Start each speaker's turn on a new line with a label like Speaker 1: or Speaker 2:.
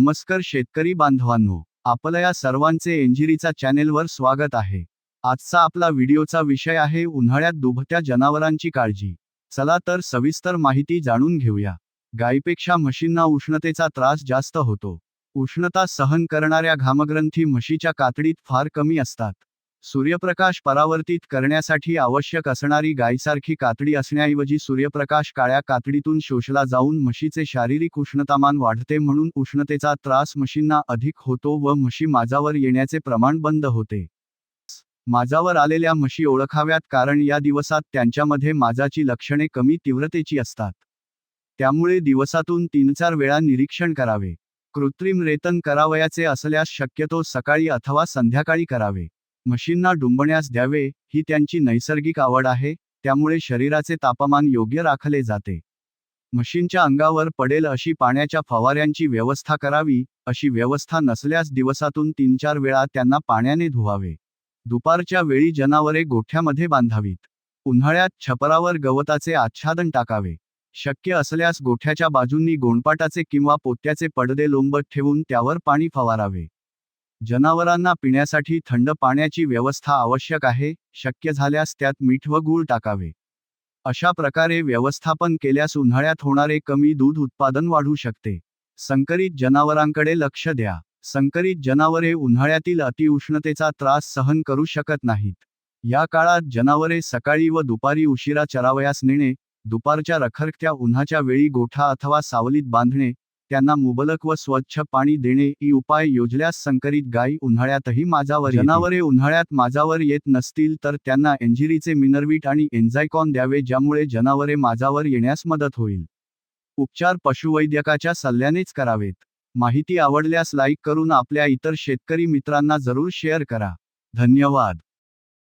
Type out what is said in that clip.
Speaker 1: नमस्कार शेतकरी बांधवांनो आपल्या या सर्वांचे एंजिरीचा चॅनेलवर स्वागत आहे. आजचा आपला व्हिडिओचा विषय आहे उन्हाळ्यात दुभत्या जनावरांची काळजी. चला तर सविस्तर माहिती जाणून घेऊया. गायीपेक्षा म्हशींना उष्णतेचा त्रास जास्त होतो. उष्णता सहन करणाऱ्या घामग्रंथी म्हशीच्या कातडीत फार कमी असतात. सूर्यप्रकाश परावर्तित करण्यासाठी आवश्यक असणारी गायीसारखी कातडी असण्याऐवजी सूर्यप्रकाश काळ्या कातडीतून शोषला जाऊन म्हशीचे शारीरिक उष्णतामान वाढते म्हणून उष्णतेचा त्रास म्हशींना अधिक होतो व म्हशी माझावर येण्याचे प्रमाण बंद होते. माझावर आलेल्या म्हशी ओळखाव्यात कारण या दिवसात त्यांच्यामध्ये माझाची लक्षणे कमी तीव्रतेची असतात. त्यामुळे दिवसातून तीन चार वेळा निरीक्षण करावे. कृत्रिम रेतन करावयाचे असल्यास शक्यतो सकाळी अथवा संध्याकाळी करावे. म्हशींना डुंबण्यास द्यावे ही त्यांची नैसर्गिक आवड आहे त्यामुळे शरीराचे तापमान योग्य राखले जाते. म्हशींच्या अंगावर पडेल अशी पाण्याच्या फवाऱ्यांची व्यवस्था करावी अशी व्यवस्था नसल्यास दिवसातून तीन चार वेळा त्यांना पाण्याने धुवावे. दुपारच्या वेळी जनावरे गोठ्यामध्ये बांधावीत. उन्हाळ्यात छपरावर गवताचे आच्छादन टाकावे. शक्य असल्यास गोठ्याच्या बाजूंनी गोंडपाटाचे किंवा पोत्याचे पडदे लोंबत ठेवून त्यावर पाणी फवारावे. जनावरांना पिण्यासाठी थंड पाण्याची व्यवस्था आवश्यक आहे शक्य झाल्यास त्यात मीठ व गूळ टाकावे. अशा प्रकारे व्यवस्थापन केल्यास उन्हाळ्यात होणारे कमी दूध उत्पादन वाढू शकते. संकरित जनावरांकडे लक्ष द्या. संकरित जनावरे उन्हाळ्यातील अतिउष्णतेचा त्रास सहन करू शकत नाहीत. या काळात जनावरे सकाळी व दुपारी उशिरा चरावयास नेणे दुपारच्या रखरखत्या उन्हाच्या वेळी गोठा अथवा सावलीत बांधणे त्यांना मुबलक व स्वच्छ पाणी देणे ही उपाय योजल्यास संकरित गायी उन्हाळ्यातही माझावर जनावरे उन्हाळ्यात माझावर येत नसतील तर त्यांना एंजिरीचे मिनरवीट आणि एन्झायकॉन द्यावे ज्यामुळे जनावरे माझावर येण्यास मदत होईल. उपचार पशुवैद्यकाच्या सल्ल्यानेच करावेत. माहिती आवडल्यास लाईक करून आपल्या इतर शेतकरी मित्रांना जरूर शेअर करा. धन्यवाद.